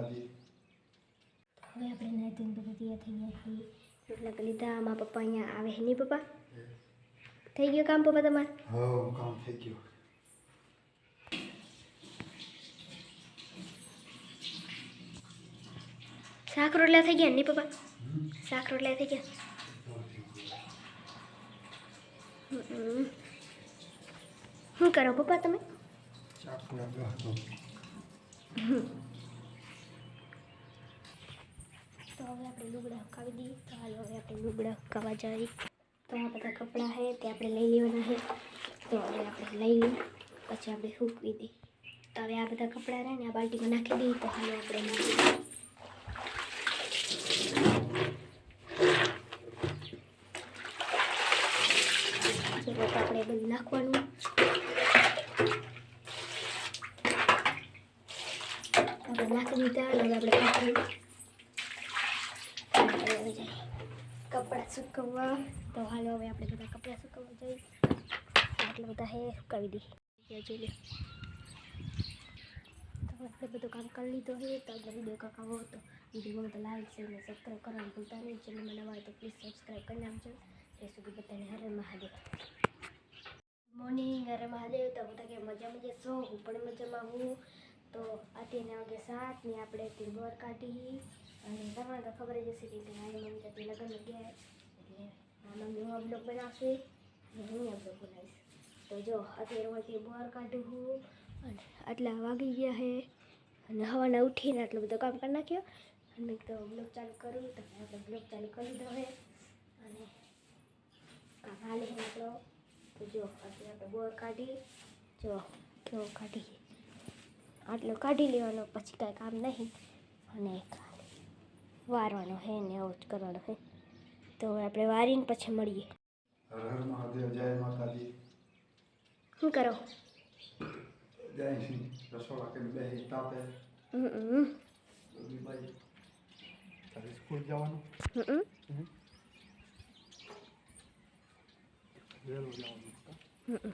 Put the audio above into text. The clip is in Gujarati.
માતાજી હવે આપણે નાહી ધોઈને બધા તૈયાર થઈ ગયા છીએ. રોટલા લીધા મારા પપ્પા અહીંયા આવે નહીં પપ્પા? થઈ ગયું કામ પપ્પા તમારે? હા કામ થઈ ગયું. શાક રોટલા થઈ ગયા નહીં પપ્પા. શાક રોટલા થઈ ગયા. શું કરો પપ્પા તમે? ચાકુ આગળ હવે આપણે લુગડા હકાવી દઈએ. તો હાલો હવે આપણે લુગડા હકાવા જઈએ. તો આ બધા કપડાં છે તે આપણે લઈ લેવાના છે તો હવે આપણે લઈ લઈએ. પછી આપણે સૂકવી દઈએ. તો હવે આ બધા કપડાં રહે ને આ બાલ્ટીમાં નાખી દઈએ. તો હાલો આપણે નાખી આપણે બધું નાખવાનું. આપણે નાખી દીધા, હવે આપણે કાઢી હવે જાય કપડાં સુકવવા. તો હાલો હવે આપણે બધા કપડાં સુકવવા જઈએ. આટલા બધા હે, સુકાવી દઈએ. જોઈ લે તો આપણે બધું કામ કરી લીધું છે તો આગળ વીડિયો કાંક આવો તો વીડિયો ગમે તો લાઈક શેર અને સબસ્ક્રાઈબ કરવાનું ભૂલતા નહીં. ચેનલમાં નવા હોય તો પ્લીઝ સબસ્ક્રાઈબ કરી નાખજો. એ સુધી બધાને હરે મહાદેવ. મોર્નિંગ હરે મહાદેવ. તો બધા કે મજા મજા છો હું પણ મજામાં હું. તો અત્યારે વાગે સાત ને આપણે તે બોર કાઢી અને તમને તો ખબર જ હશે કે મારી મમ્મી ત્યાંથી લગ્ન ગયા એટલે મારા મમ્મી હું બ્લોગ બનાવશે. અને હું બ્લોગ બનાવીશ. તો જો, અત્યારે હું તે બોર કાઢું હું અને આટલા વાગી ગયા છે. અને હવાના ઉઠીને આટલું બધું કામ કરી નાખ્યો. અને તો બ્લોગ ચાલુ કરું તો આપણે બ્લોગ ચાલુ કરી દીધો હવે. અને કામ હાલે આપણો. તો જો, અત્યારે આપણે બોર કાઢી. જો કેવો કાઢી આટલો કાઢી લેવાનો પછી કાંઈ કામ નહીં. અને ખાલી વારવાનો હે ને એવું જ કરવાનો હે. તો હવે આપણે વારીને પછી મળીએ. હર હર મહાદેવ જય માતાજી. શું કરો? જય શ્રી રસોડા કે બે તાપે. હમ તારે સ્કૂલ જવાનું? હમ. હમ